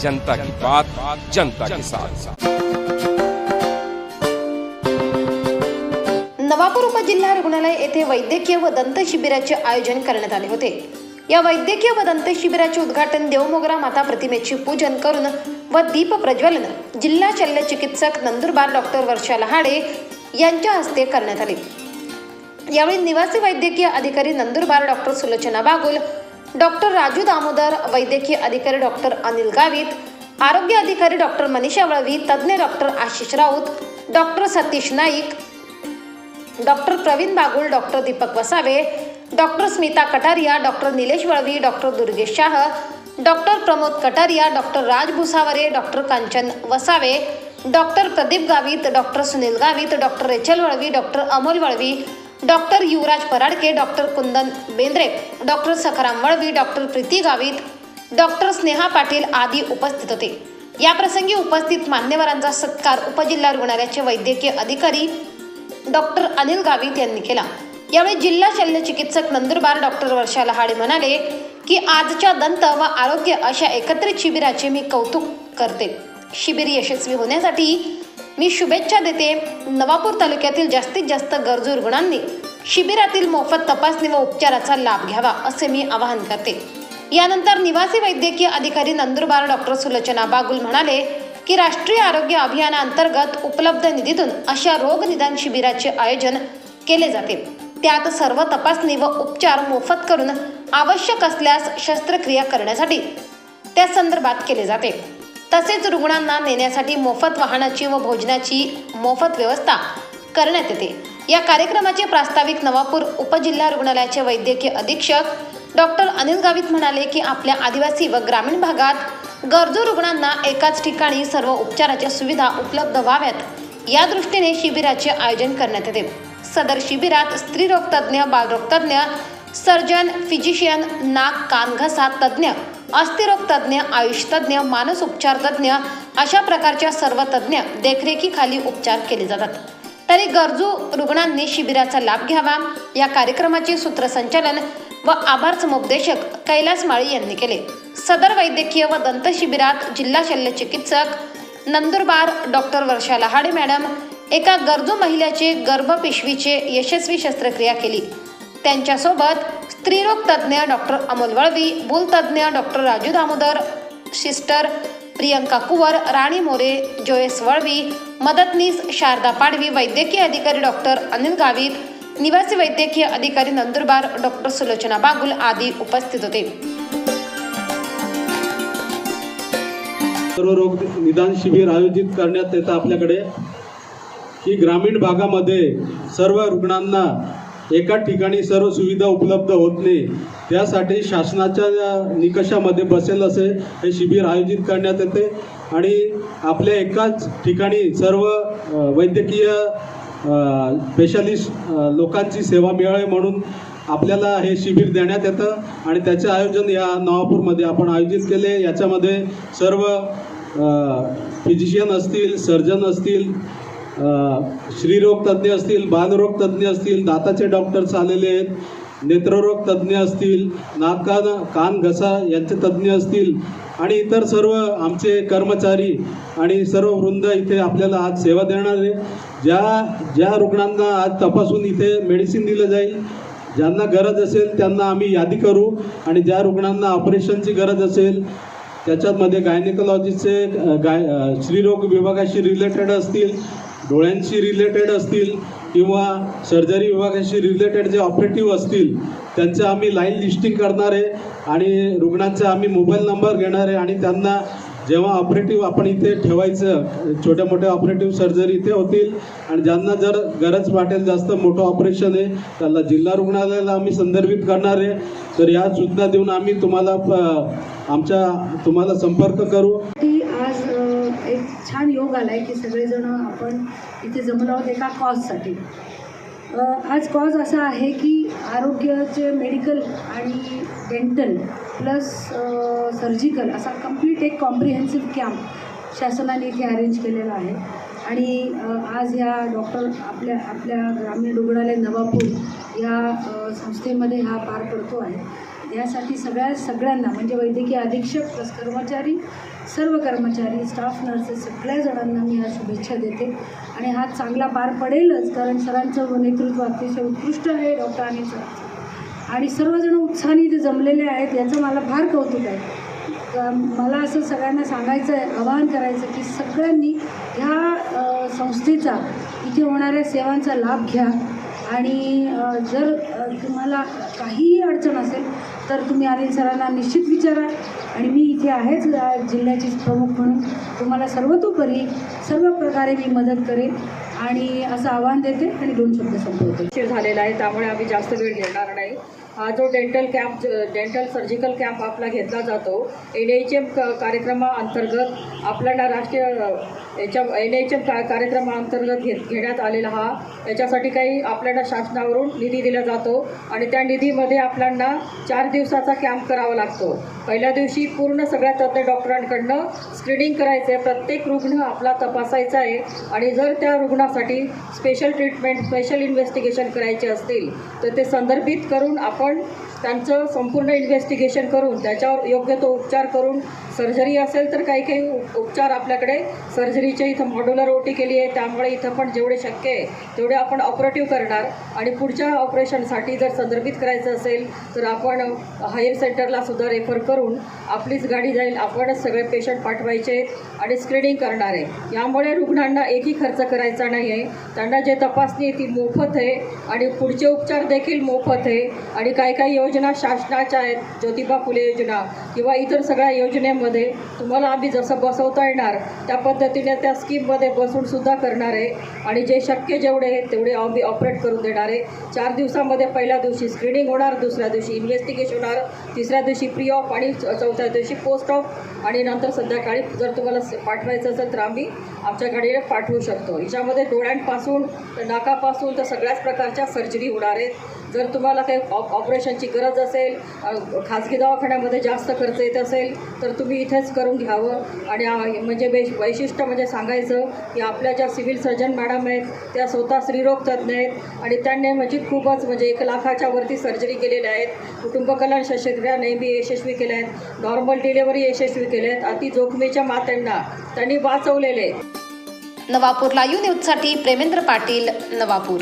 जनता की बात जनता के साथ। नवापूर उपजिल्हा रुग्णालय येथे वैद्यकीय व दंत शिबिराचे आयोजन करण्यात आले होते. या वैद्यकीय व दंत शिबिराचे उद्घाटन देवमोगरा माता प्रतिमेचे पूजन करून व दीप प्रज्वलन जिल्हा शल्य चिकित्सक नंदुरबार डॉक्टर वर्षा लहाडे यांच्या हस्ते करण्यात आले. यावेळी निवासी वैद्यकीय अधिकारी नंदुरबार डॉक्टर सुलोचना बागुल डॉक्टर राजू दामोदर वैद्यकीय अधिकारी डॉक्टर अनिल गावित आरोग्य अधिकारी डॉक्टर मनीषा वळवी तज्ज्ञ doctor Ashish Raut doctor Satish Naik doctor Pravin Bagul doctor Deepak Vasave doctor Smita Kataria doctor Nilesh Valvi doctor Durgesh Shah doctor Pramod Kataria doctor Raj Bhusavare doctor Kanchan Vasave doctor Pradeep Gavit doctor Sunil Gavit doctor Rachel Valvi doctor Amol Valvi doctor Yuvraj Paradke doctor Kundan Bendre doctor Sakharam Valvi doctor Preeti Gavit doctor Sneha Patil आदी उपस्थित होते. याप्रसंगी उपस्थित मान्यवरांचा सत्कार उपजिल्हा रुग्णालयाचे वैद्यकीय अधिकारी डॉक्टर अनिल गावित यांनी केला. यावेळी जिल्हा शल्य चिकित्सक नंदुरबार डॉक्टर वर्षा लहाडे म्हणाले की आजच्या दंत व आरोग्य अशा एकत्रित शिबिराचे मी कौतुक करते. शिबिर यशस्वी होण्यासाठी मी शुभेच्छा देते नवापूर तालुक्यातील जास्तीत जास्त गरजू रुग्णांनी शिबिरातील मोफत तपासणी व उपचाराचा लाभ घ्यावा असे मी आवाहन करते. यानंतर निवासी वैद्यकीय अधिकारी नंदुरबार डॉक्टर सुलोचना बागुल म्हणाले की राष्ट्रीय आरोग्य अभियानाअंतर्गत उपलब्ध निधीतून अशा रोग निदान शिबिराचे आयोजन केले जाते. त्यात सर्व तपासणी व उपचार मोफत करून आवश्यक असल्यास शस्त्रक्रिया करण्यासाठी त्या संदर्भात केले जाते. तसेच रुग्णांना नेण्यासाठी मोफत वाहनाची व भोजनाची मोफत व्यवस्था करण्यात येते. या कार्यक्रमाचे प्रास्ताविक नवापूर उपजिल्हा रुग्णालयाचे वैद्यकीय अधीक्षक डॉक्टर अनिल गावित म्हणाले की आपल्या आदिवासी व ग्रामीण भागात गरजू रुग्णांना एकाच ठिकाणी सर्व उपचाराच्या सुविधा उपलब्ध व्हाव्यात. या दृष्टीने शिबिराचे आयोजन करण्यात येते. सदर शिबिरात स्त्रीरोगतज्ञ बालरोगतज्ञ सर्जन फिजिशियन नाक कान घसा तज्ज्ञ अस्थिरोग तज्ज्ञ आयुष तज्ज्ञ मानस उपचार तज्ज्ञ अशा प्रकारच्या सर्व तज्ज्ञ देखरेखीखाली उपचार केले जातात. तरी गरजू रुग्णांनी शिबिराचा लाभ घ्यावा. या कार्यक्रमाचे सूत्रसंचालन व आभार समुपदेशक कैलास माळी यांनी केले. सदर वैद्यकीय व दंत शिबिरात जिल्हा शल्य चिकित्सक नंदुरबार डॉक्टर वर्षा लहाडे मॅडम एका गरजू महिलेचे गर्भपिशवीचे यशस्वी शस्त्रक्रिया केली. त्यांच्यासोबत स्त्रीरोग तज्ज्ञ doctor Amol Valvi भूलतज्ज्ञ doctor Raju Damodar sister Priyanka Kuwar Rani More Joyce Valvi मदतनीस शारदा पाडवी वैद्यकीय अधिकारी डॉक्टर अनिल गावित निवासी वैद्यकीय अधिकारी नंदुरबार डॉक्टर सुलोचना बागुल आदी उपस्थित होते. सर्व रोग निदान शिबिर आयोजित करण्यात येतं आपल्याकडे. की ग्रामीण भागामध्ये सर्व रुग्णांना एकाच ठिकाणी सर्व सुविधा उपलब्ध होत नाही. त्यासाठी शासनाच्या निकषामध्ये बसेल असे हे शिबिर आयोजित करण्यात येते. आणि आपल्या एकाच ठिकाणी सर्व वैद्यकीय स्पेशालिस्ट लोकांची सेवा मिळावी म्हणून आपल्याला हे शिबिर देण्यात येतं. आणि त्याचे आयोजन या नवापूरमध्ये आपण आयोजित केले. याच्यामध्ये सर्व फिजिशियन असतील सर्जन असतील श्रीरोग तज्ज्ञ असतील बालरोग तज्ज्ञ असतील दाताचे डॉक्टर्स आलेले आहेत नेत्ररोग तज्ज्ञ असतील नाक कान कान घसा यांचे तज्ज्ञ असतील आणि इतर सर्व आमचे कर्मचारी आणि सर्व वृंद इथे आपल्याला आज सेवा देणार आहे ज्या ज्या रुग्णांना आज तपासून इथे मेडिसिन दिलं जाईल ज्यांना गरज असेल त्यांना आम्ही यादी करू. आणि ज्या रुग्णांना ऑपरेशनची गरज असेल त्याच्यामध्ये गायनेकोलॉजीचे गाय श्रीरोग विभागाशी रिलेटेड असतील डोळ्यांशी रिलेटेड असतील किंवा सर्जरी विभागाशी रिलेटेड जे ऑपरेटिव्ह असतील त्यांचं आम्ही लाईन लिस्टिंग करणार आहे आणि रुग्णांचा आम्ही मोबाईल नंबर घेणार आहे आणि त्यांना जेव्हा ऑपरेटिव्ह आपण इथे ठेवायचं छोट्या मोठ्या ऑपरेटिव्ह सर्जरी इथे होतील आणि ज्यांना जर गरज वाटेल जास्त मोठं ऑपरेशन आहे त्याला जिल्हा रुग्णालयाला आम्ही संदर्भित करणार आहे. तर या सूचना देऊन आम्ही तुम्हाला प- आमच्या तुम्हाला संपर्क करू. आज एक छान योग आला आहे की सगळेजण आपण इथे जमलो आहोत एका कॉजसाठी आज कॉज असा आहे की आरोग्याचे मेडिकल आणि डेंटल प्लस सर्जिकल असा कंप्लीट एक कॉम्प्रिहेन्सिव्ह कॅम्प शासनाने इथे अरेंज केलेला आहे. आणि आज ह्या डॉक्टर आपल्या आपल्या ग्रामीण रुग्णालय नवापूर या संस्थेमध्ये हा पार पडतो आहे. यासाठी सगळ्या सगळ्यांना म्हणजे वैद्यकीय अधीक्षक प्लस कर्मचारी सर्व कर्मचारी स्टाफ नर्सेस सगळ्या जणांना मी ह्या शुभेच्छा देते. आणि हा चांगला पार पडेलच कारण सरांचं नेतृत्व अतिशय उत्कृष्ट आहे डॉक्टर आणि सर. आणि सर्वजण उत्साहाने इथे जमलेले आहेत याचं मला फार कौतुक आहे. मला असं सगळ्यांना सांगायचं आहे आवाहन करायचं की सगळ्यांनी ह्या संस्थेचा इथे होणाऱ्या सेवांचा लाभ घ्या. आणि जर तुम्हाला काहीही अडचण असेल तर तुम्ही अनिल सरांना निश्चित विचारा. आणि मी इथे आहेच जिल्ह्याची प्रमुख म्हणून. तुम्हाला सर्वतोपरी सर्व प्रकारे मी मदत करेन आणि असं आव्हान देते आणि दोन शब्द संपवते. झालेला आहे त्यामुळे आम्ही जास्त वेळ घेणार नाही. हा जो dental camp dental surgical camp आपला घेतला जातो एन एच एम कार्यक्रमाअंतर्गत आपल्याला राष्ट्रीय याच्या एन एच एम का कार्यक्रमाअंतर्गत घेत घेण्यात आलेला हा याच्यासाठी काही आपल्याला शासनावरून निधी दिला जातो आणि त्या निधीमध्ये आपल्याला चार दिवसाचा कॅम्प करावा लागतो. पहिल्या दिवशी पूर्ण सगळ्या तज्ज्ञ डॉक्टरांकडनं स्क्रीनिंग करायचं आहे प्रत्येक रुग्ण आपला तपासायचा आहे आणि जर त्या रुग्णासाठी स्पेशल ट्रीटमेंट स्पेशल इन्व्हेस्टिगेशन करायचे असतील तर ते संदर्भित करून आपण all त्यांचं संपूर्ण इन्व्हेस्टिगेशन करून त्याच्यावर योग्य तो उपचार करून सर्जरी असेल तर काही काही उपचार आपल्याकडे. सर्जरीच्या इथं मॉड्युलर ओटी केली आहे त्यामुळे इथं पण जेवढे शक्य आहे तेवढे आपण ऑपरेटिव्ह करणार. आणि पुढच्या ऑपरेशनसाठी जर संदर्भित करायचं असेल तर आपण हायर सेंटरला सुद्धा रेफर करून आपलीच गाडी जाईल आपणच सगळे पेशंट पाठवायचे आणि स्क्रीनिंग करणार आहे. यामुळे रुग्णांना एकही खर्च करायचा नाही आहे. त्यांना जे तपासणी आहे ती मोफत आहे आणि पुढचे उपचार देखील मोफत आहे. आणि काही काही योजना शासनाच्या आहेत ज्योतिबा फुले योजना किंवा इतर सगळ्या योजनेमध्ये तुम्हाला आम्ही जसं बसवता येणार त्या पद्धतीने त्या स्कीममध्ये बसूनसुद्धा करणार आहे. आणि जे शक्य जेवढे आहे तेवढे आम्ही ऑपरेट करून देणार आहे. चार दिवसामध्ये पहिल्या दिवशी स्क्रीनिंग होणार दुसऱ्या दिवशी इन्व्हेस्टिगेशन होणार तिसऱ्या दिवशी प्री ऑफ आणि चौथ्या दिवशी पोस्ट ऑफ आणि नंतर संध्याकाळी जर तुम्हाला पाठवायचं असेल तर आम्ही आमच्या पाठवू शकतो. याच्यामध्ये डोळ्यांपासून नाकापासून तर सगळ्याच प्रकारच्या सर्जरी होणार आहेत. जर तुम्हाला काही ऑप ऑपरेशनची गरज असेल खाजगी दवाखान्यामध्ये जास्त खर्च येत असेल तर तुम्ही इथेच करून घ्यावं. आणि म्हणजे वै वैशिष्ट्य म्हणजे सांगायचं की आपल्या ज्या सिव्हिल सर्जन मॅडम आहेत त्या स्वतः स्त्रीरोग तज्ज्ञ आहेत. आणि त्यांनी म्हणजे खूपच म्हणजे एक लाखाच्या वरती सर्जरी केलेल्या आहेत. कुटुंब कल्याण शस्त्रक्रिया नेहमी यशस्वी केल्या आहेत. नॉर्मल डिलेवरी यशस्वी केल्या आहेत. अति जोखमीच्या मात्यांना त्यांनी वाचवलेले नवापूर लाईव्ह न्यूजसाठी प्रेमेंद्र पाटील नवापूर.